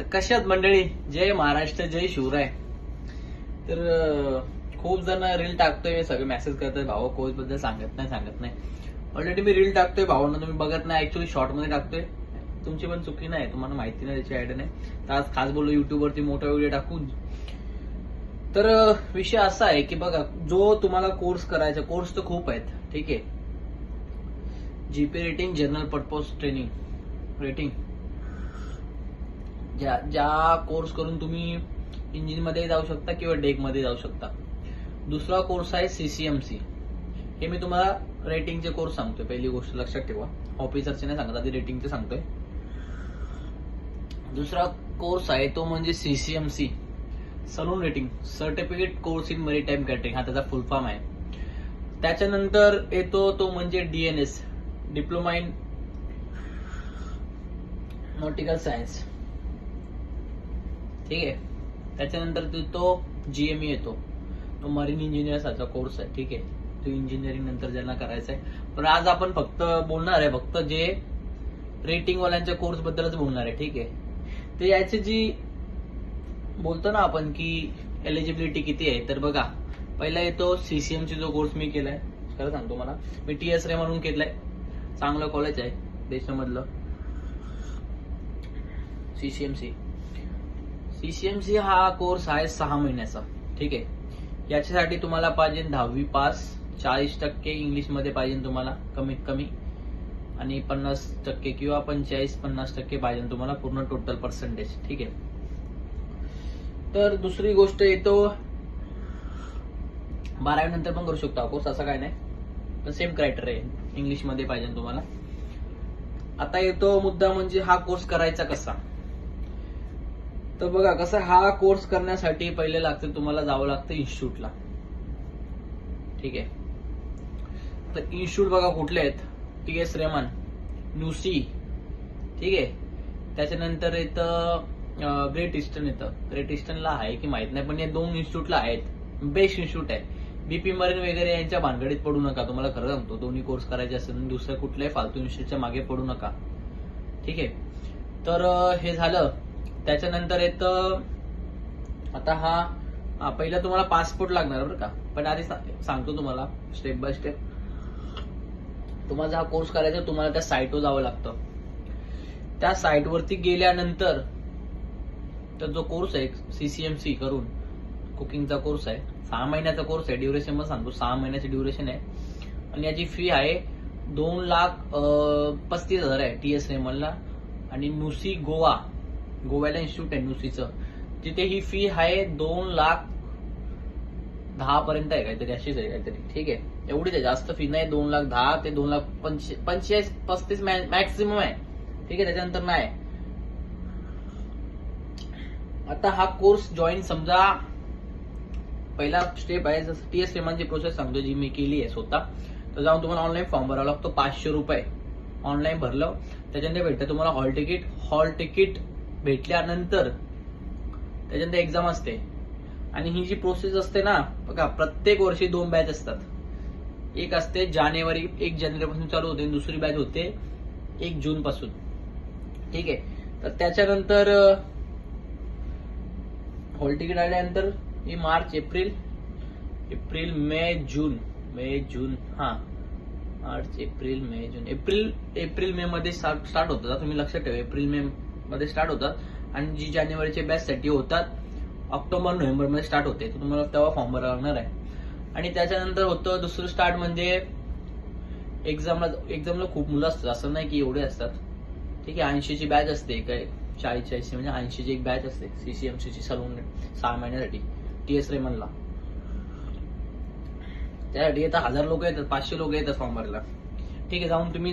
तर कशात मंडळी? जय महाराष्ट्र जय शिवराय. तर खूप जण रील टाकतोय मी सगळे मेसेज करतोय भावा कोच बद्दल सांगत नाही सांगत नाही. ऑलरेडी मी रील टाकतोय भावांना तुम्ही बघत नाही ऍक्च्युली शॉर्टमध्ये टाकतोय. तुमची पण चुकी नाही तुम्हाला माहिती नाही त्याची आयडिया नाही. तर आज खास बोललो युट्यूबवरती मोठा व्हिडिओ टाकून. तर विषय असा आहे की बघा जो तुम्हाला कोर्स करायचा कोर्स तर खूप आहेत ठीक आहे. GP rating general purpose training rating ज्या ज्या कोर्स करून तुम्ही इंजिनमध्ये जाऊ शकता किंवा डेकमध्ये जाऊ शकता. दुसरा कोर्स आहे सीसीएमसी हे मी तुम्हाला रेटिंगचे कोर्स सांगतोय. पहिली गोष्ट लक्षात ठेवा. ऑफिसरचे नाही सांगत आधी रेटिंगचे सांगतोय. दुसरा कोर्स आहे तो म्हणजे CCMC saloon rating certificate course in maritime catering हा त्याचा फुल फॉर्म आहे. त्याच्यानंतर येतो तो म्हणजे DNS diploma in nautical science ठीक आहे? त्याच्यानंतर तो- तो जीएमई येतो. तो मरीन इंजिनियरचा कोर्स आहे ठीक आहे? तो इंजिनिअरिंग नंतर ज्यांना करायचा आहे पण आज आपण फक्त बोलणार आहे फक्त जे रेटिंगवाल्यांच्या कोर्स बद्दलच बोलणार आहे ठीक आहे? ते याची जी बोलतो ना आपण की एलिजिबिलिटी किती आहे तर बघा. पहिला येतो सीसीएमची जो कोर्स मी केलाय खरं सांगतो मला. मी टी एस रे म्हणून केलाय. चांगलं कॉलेज आहे देशामधलं. सीसीएमसी सीसीएमसी हा कोर्स आहे सहा महिन्याचा. ठीक आहे? याच्यासाठी तुम्हाला पाहिजे दहावी पास चाळीस टक्के इंग्लिशमध्ये पाहिजे तुम्हाला कमीत कमी. आणि पन्नास टक्के किंवा पंचेचाळीस पन्नास टक्के पाहिजे तुम्हाला पूर्ण टोटल पर्सेंटेज ठीक आहे? तर दुसरी गोष्ट येतो. बारावी नंतर पण करू शकतो कोर्स असा काय नाही. पण सेम क्रायटेरिया आहे. इंग्लिशमध्ये पाहिजे तुम्हाला. आता येतो मुद्दा म्हणजे हा कोर्स करायचा कसा? तर बघा कसं हा कोर्स करण्यासाठी पहिले लागते तुम्हाला जावं लागतं इन्स्टिट्यूटला ठीक आहे? तर इन्स्टिट्यूट बघा कुठले आहेत. टी एस रेमन न्यूसी ठीक आहे? त्याच्यानंतर येतं ग्रेट इस्टर्न येतं ग्रेट इस्टर्नला आहे की माहीत नाही पण या दोन इन्स्टिट्यूटला आहेत. बेस्ट इन्स्टिट्यूट आहे. बीपी मरीन वगैरे यांच्या भानगडीत पडू नका. तुम्हाला खरं सांगतो दोन्ही कोर्स करायचे असेल दुसऱ्या कुठल्याही फालतू इन्स्टिट्यूटच्या मागे पडू नका. ठीक आहे? तर हे झालं. त्याच्यानंतर येतं आता हा पहिला तुम्हाला पासपोर्ट लागणार बरं का. पण आधी सांगतो तुम्हाला स्टेप बाय स्टेप तुम्हाला हा कोर्स करायचा तुम्हाला त्या साईटवर जावं लागतं. त्या साईटवरती गेल्यानंतर तर जो कोर्स आहे सीसीएमसी करून कुकिंगचा कोर्स आहे सहा महिन्याचा कोर्स आहे ड्युरेशन मग सांगतो सहा महिन्याची ड्युरेशन आहे. आणि याची फी आहे दोन लाख पस्तीस हजार आहे टी एस रेमलला आणि नुसी गोवा गोव्याला इन्स्टिट्यूट आहे नुसीचं तिथे ही फी आहे दोन लाख दहा पर्यंत आहे काहीतरी अशीच आहे काहीतरी. ठीक आहे? एवढीच आहे. जास्त फी नाही. दोन लाख दहा ते दोन लाख पंचेचाळीस पस्तीस मॅक्सिमम आहे. ठीक आहे? त्याच्यानंतर नाही. आता हा कोर्स जॉईन समजा. पहिला स्टेप आहे. जसं टी एस रेमांची प्रोसेस सांगतो जी मी केली आहे स्वतः तर जाऊन तुम्हाला ऑनलाईन फॉर्म भरावा लागतो. पाचशे रुपये ऑनलाईन भरलं. त्याच्यानंतर भेटतं तुम्हाला हॉल तिकीट हॉल तिकीट भेटल्यानंतर त्याच्यानंतर एक्झाम असते. आणि ही जी प्रोसेस असते ना बघा प्रत्येक वर्षी दोन बॅच असतात. एक असते जानेवारी एक जानेवारीपासून चालू होते आणि दुसरी बॅच होते एक जून पासून ठीक आहे? तर त्याच्यानंतर हॉल तिकीट आल्यानंतर ही March April April May June May June हा March April May June April April May मध्ये स्टार्ट होतं. तुम्ही लक्षात ठेवा एप्रिल मे मध्ये स्टार्ट होतात. आणि जी जानेवारीच्या बॅचसाठी होतात ऑक्टोबर नोव्हेंबरमध्ये स्टार्ट होते. तर तुम्हाला तेव्हा फॉर्म भरावा लागणार आहे. आणि त्याच्यानंतर होतं दुसरं स्टार्ट म्हणजे एक्झामला एक्झामला खूप मुलं असतात. असं नाही की एवढे असतात. ठीक आहे ऐंशीची बॅच असते. काय चाळीस चाळीसची म्हणजे ऐंशीची एक बॅच असते. सीसीएमसीची सलून सहा महिन्यासाठी टी एस रेमनला त्यासाठी आता हजार लोक येतात पाचशे लोक येतात फॉर्म भरायला. ठीक आहे जाऊन तुम्ही